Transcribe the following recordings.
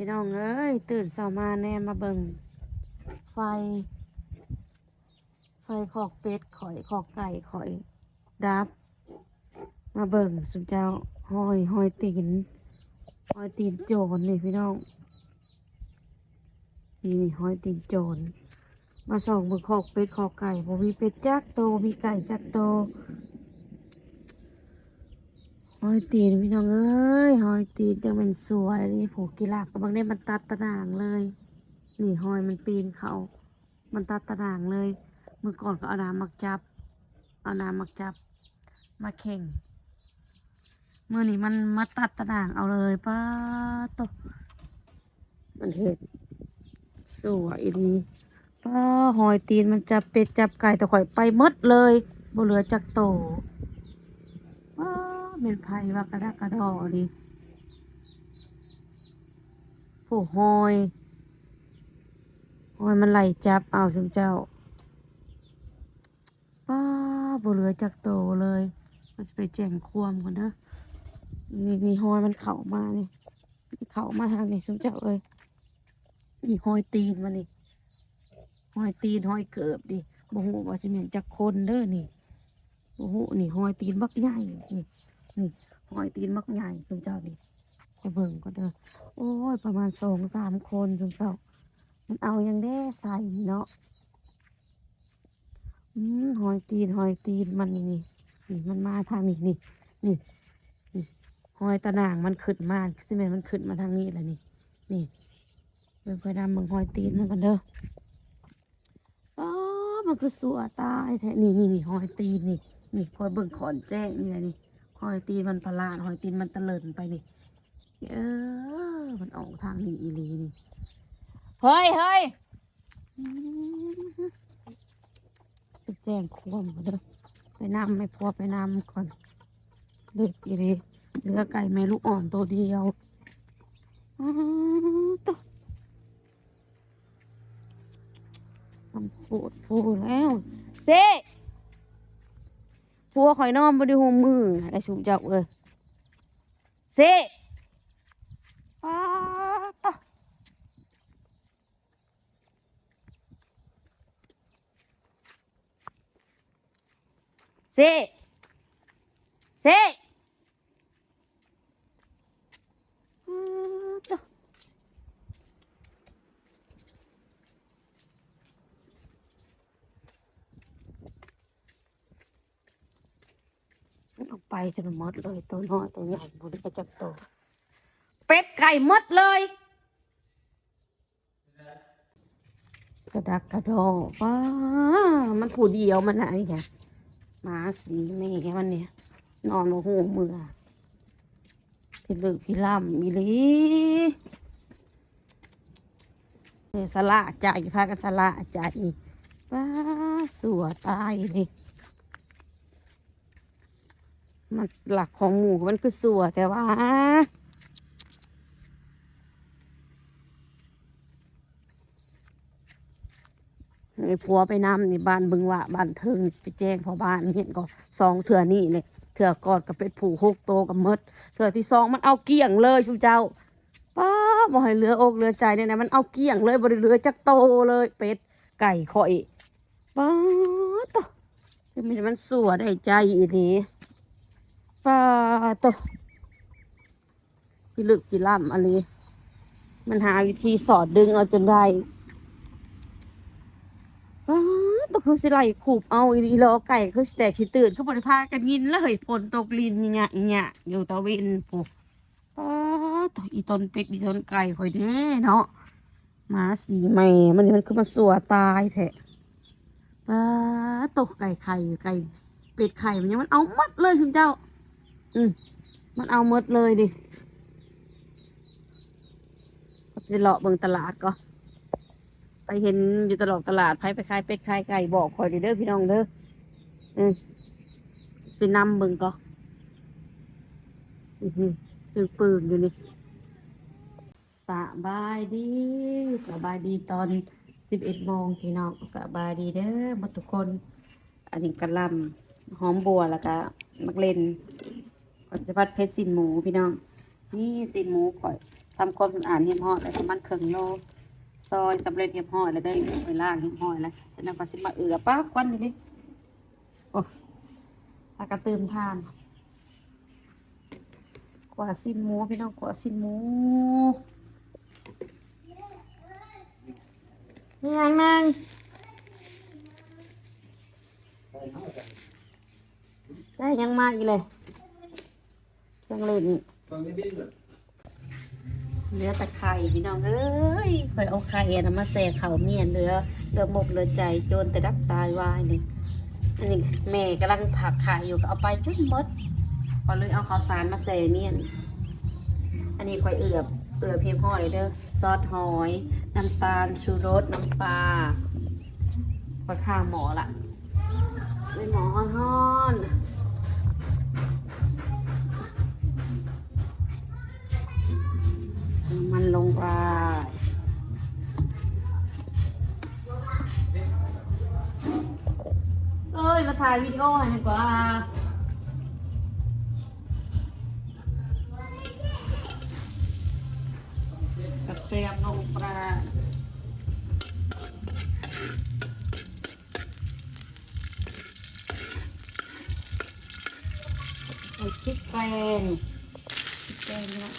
พี่น้องเอ้ยตื่นเช้ามาแน่มาเบิ่งไฟ ไฟขอกเป็ดข่อยขอกไก่ข่อยดับ มาเบิ่งสุเจ้าห้อยห้อยตีนห้อยตีนโจรนี่พี่น้องนี่นี่ห้อยตีนโจรมาส่องเบิ่งขอกเป็ดขอกไก่บ่มีเป็ดจักโตมีไก่จักโต หอยตีนพี่น้องเอ้ยหอยตีนจังเป็นสวยนี่ผูกกีฬากกำลังได้มันตัดตะนางเลย นี่หอยมันปีนเขา มันตัดตะนางเลย เมื่อก่อนก็เอาน้ำมักจับ เอาน้ำมักจับ มาเข่งเมื่อนี้มันมาตัดตะนางเอาเลยป้าตกมันเห็ดสวยดีป้าหอยตีนมันจับเป็ดจับไก่แต่ข่อยไปมดเลยบ่เหลือจักโต เป็นไผ่ว่ากระดกระดอดีผู้หอยหอยมันไหลจับเอาสิเจ้าป้าบ่เหลือจักโตเลย มันจะไปแจ้งความก่อนเด้อนี่นี่หอยมันเข่ามานี่เข่ามาทางนี้สุเจ้าเอ้ยนี่หอยตีนมันนี่หอยตีนหอยเกิบดิบ่ฮู้ว่าสิแม่นจักคนเด้อนี่บ่ฮู้นี่หอยตีนบักใหญ่นี่ นี่หอยตีนบักใหญ่สุเจ้านี่คอยเบิ่งก็เด้อโอ้ย ประมาณสองสามคนสุเจ้า มันเอายังได้ใส่เนาะอืมหอยตีนหอยตีนมันนี่นี่นี่มันมาทางนี้นี่นี่นี่หอยตะนางมันขึ้นมาสิแม่นมันขึ้นมาทางนี้แหละนี่นี่เบิ่งคอยดำเบิ่งหอยตีนมันกันเด้ออ๋อมันคือสัวตายแท้นี่นี่นี่หอยตีนนี่นี่คอยเบิ่งขอนแจ้งนี่แหละนี่ หอยตีนมันประหลาดหอยตีนมันตะเลินไปนี่เออ มันออกทางนี้อีหลีนี่ เฮ้ยเฮ้ยอืมไปแจ้งความก่อนเด้อไปนำไม่พอไปนำก่อนเด็กอีรีเหลือไก่แม่ลูกอ่อนตัวเดียวอ้าวตัวทำโคตรพูแล้วเซ่ พัวข่อยนอนบไดิหัวมือได้สูเจับเอ้ยเซ่อ้าวตัวเซ่เซ่อืมต่อเอาไป จนหมดเลยตัวน้อยตัวใหญ่บริกระจับตัวเป็ดไก่หมดเลยกระดักกระดอป้ามันผู้เดียวมันอะไรอย่างมาสีแม่มันเนี่ย นอนมาหูมือพี่ลึกพี่ล่ำมีลีสละใจพากันสละใจป้าสัวตายเลย มันหลักของหมูมันคือสัวแต่ว่าไอ้ผัวไปนำนี่บ้านบึงว่าบ้านเทิงไปแจ้งพอบ้านเห็นก็สองเถื่อนี่เลยเถื่อกอดกับเป็ดผูหกโตกับมดเถื่อที่สองมันเอาเกลี้ยงเลยชุเจ้าป้าบ่ให้เหลืออกเหลือใจเนี่ยนะมันเอาเกลี้ยงเลยบ่ได้เหลือจักโตเลยเป็ดไก่ข่อยป้าโตคือมันมันสัวได้ใจอีนี้ ป้าโตพี่ลึกพี่ล่ำอันนี้มันหาวิธีสอดดึงเอาจนได้อ้าวตกคือสิไหลขูบเอาอีหลีแล้วไก่คือแตกสิตื่นคือบริพากันยินเลยฝนตกลินเนี่ยเนี่ยอยู่ตะเวนปุ๊อ้าวตกอีต้นเป็ดอีต้นไก่คอยเด้เนาะมาสีแม่มันนี่มันคือมาสัวตายแท้ป้าตกไก่ไข่ไก่เป็ดไข่มันยังมันเอาหมดเลยคุณเจ้า อืมมันเอาหมดเลยดิจะเลาะเบิงตลาดก็ไปเห็นอยู่ตลอดตลาดไผไปขายเป็ดขายไก่บอกคอยเด้อพี่น้องเด้ออืมไปนำเบิงก็อือหือตึกปึงอยู่นี่สบายดีสบายดีตอนสิบเอ็ดโมงพี่น้องสบายดีเด้อมาทุกคน อันนี้กระลำหอมบัวแล้วก็มักเล่น ก็สิพัดเพชรสินหมูพี่น้อง นี่สินหมูข่อยทำความสะอาดเรียบร้อยแล้วประมาณครึ่งโลซอยสำเร็จเรียบร้อยแล้วได้ไปล้างเรียบร้อยแล้วจากนั้นก็สิมาเอือป้าบควันนี่ดิโอ้อากระตืมทานกว่าสินหมูพี่น้องกว่าสินหมูนี่ยังนางได้ยังมาอีกเลย เครื่องเล่นเนื้อตะไคร่พี่น้องเอ้ยเคยเอาไข่นะมาแส่เข่าเมียนเรือเรือหมกเรือใจโจนแต่ดับตายวายนี่อันนี้แม่กำลังผักไข่อยู่ก็เอาไปจนหมดพอเลยเอาข้าวสารมาใส่เมียน อันนี้ค่อยเอือบเอือบเพียงพอเลยเด้อซอสหอย น้ำตาลชูรสน้ำปลาค่อยข้างหมอละใส่หมอฮ้อนๆ น้ำมันลงไปเอ้ย มาถ่ายวิดีโอให้หน่อยกว่ากระเทียมลงปลาใส่พริกแกงพริกแกงนะ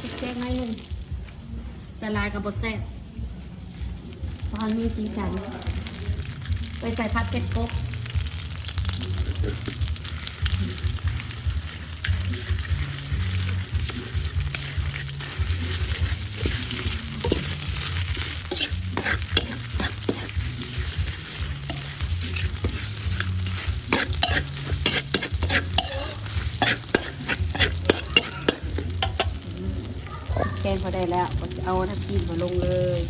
พริกแกงหน่อยหนึ่ง สลายกับบดแซ่บเพราะมันมีสีสัน ไปใส่พัดเป็ดกบแกงพอได้แล้ว เอาน้ำจิ้มมาลงเลย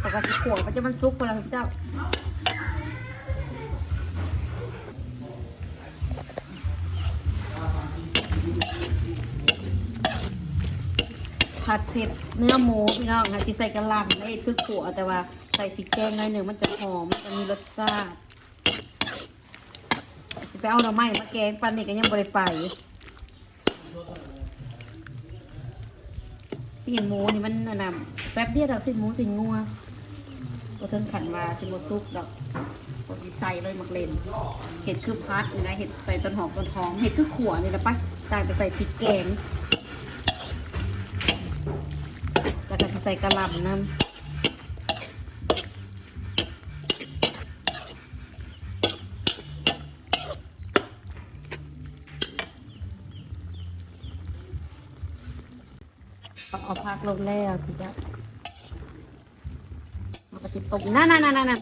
แต่ก็จะขวด มันจะมันซุกพลังเจ้าผัดเผ็ดเนื้อหมูพี่น้องค่ะที่ใส่กระหล่ำไม่คือขัวแต่ว่าใส่พริกแกงหน่อยหนึ่งมันจะหอมมันจะมีรสชาติสิไปเอาหน่อไม้มาแกงปันนี่ก็ยังบริไปสิ่งหมูนี่มันอันนะแป๊บเดียวดอกสิ่งหมูสิ่งงัว ก็ถึงขันว่าสิ่งหมูซุกดอกกดใส่เลยมักเลนเห็ดคือพัดนี่นะเห็ดใส่ต้นหอมต้นหอมเห็ดคือขัวนี่ละปะตายไปใส่พริกแกง แล้วก็จะใส่กระหล่ำน้ำเอาพักลงแล้วสิจ๊ะ เอาไปติดตกนั่นนั่นนั่นนั่น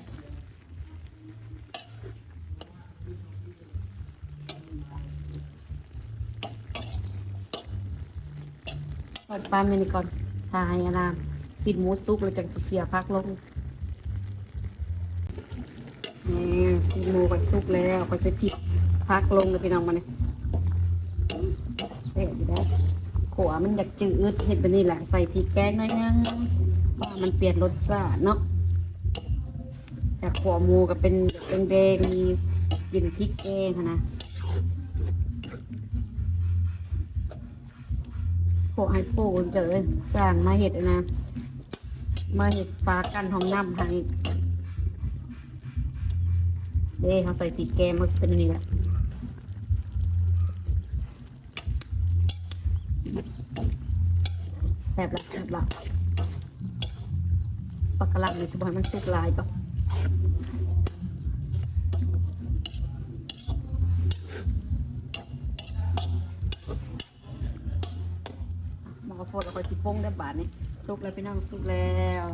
เปิดปลาเมนิกอนทายอนามสินหมูซุปเราจะเกี่ยวพักลงนี่สินหมูไปซุปแล้วไปใส่พริกพักลงเลยพี่น้องมาเนี่ยเสร็จแล้วขวมันอยากจืดเห็ดแบบนี้แหละใส่พริกแกงหน่อยนึงว่ามันเปลี่ยนรสชาติเนาะ จากขวหมูก็เป็นแดงๆมีกลิ่นพริกแกงค่ะนะโปะให้ปูเจอสร้างมาเห็ดนะ มาเห็ดฟ้ากันหอมน้ำให้เด้เขาใส่ติดแกมมันเป็นอันนี้แหละแซ่บละแซ่บละปากกะลังนี่สบายมันสุกลายก็าวโพดคอยวก็สิป้งได้บาทนี่สุกแล้วพี่น้องสุกแล้ว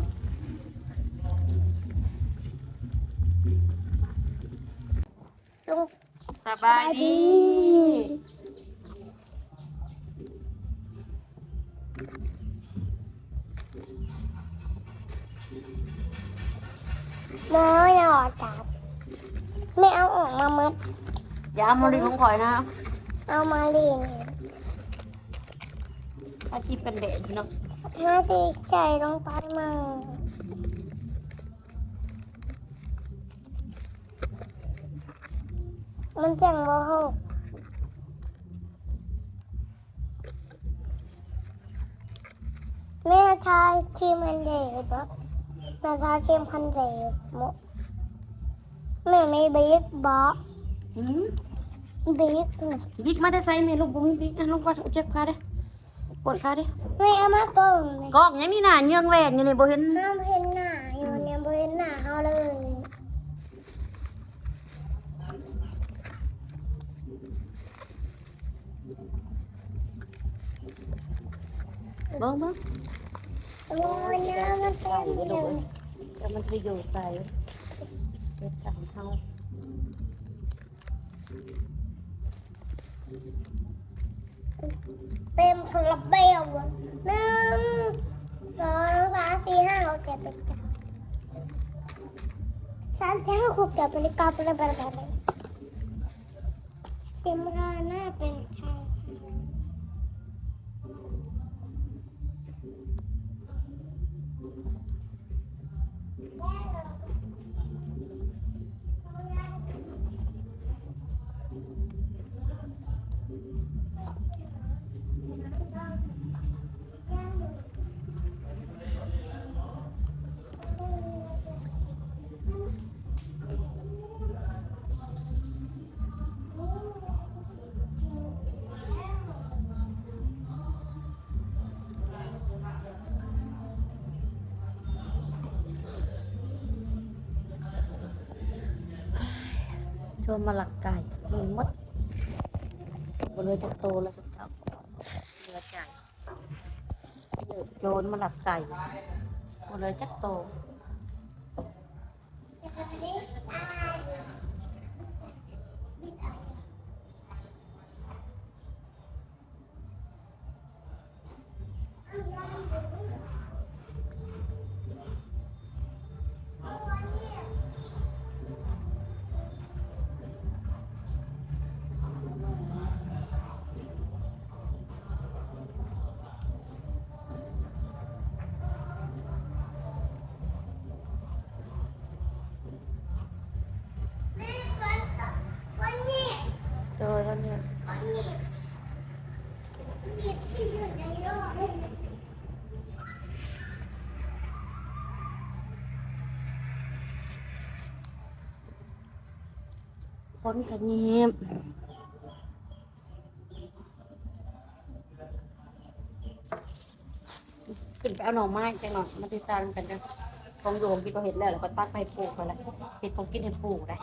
สบายดีน้อยออกจับไม่เอาออกมามัดอย่าเอามาลินของข่อยนะ เอามาลิน นอาชีพกันแดดพี่น้องห้าสิใส่ลงไปมามันจังบ่หกแม่ชายชิมพันเดชปะแม่ชายชิมพันเดชหมดแม่ไม่บิ๊กบอหืมบิ๊กบิ๊กมาได้ใส่เมลูกบุ้มบิ๊กอะลูกว่าเจ็บขาเด้ ปวดขาเด้ไม่เอามาก่อนเลยกล้องยังนี่น่ะเยืองแหวกอยู่นี่บ่เห็นน้ำเห็นหน้าอยู่เนี่ยบ่เห็นหน้าเขาเลยเบิ่งเบิ่งโอ้ยน้ำมันเต็มเลยจะมันจะอยู่ใส่เจ็บกันเฮา เต็มคาราเบลหนึ่งสองสามสี่ห้าหกเจ็ดแปดเก้าสามสี่ห้าหกเจ็ดแปดเก้าแปดแปดแปดชิมราหน้าเป็นไท ยชวนมาหลักไก่หมุนหมดบ่เลยจะโตแล้วสักเท่าเหลือใจเดือดโจรมาหลักไก่บนเลยจะโตวัน คนกระเงียบขึ้นไปเอาหน่อไม้จังหน่อยมาติดตามกันจังของโยมที่ก็เห็นแล้วแล้วก็ตัดไปปลูกไปแล้วเห็ดของกินให้ปลูกได้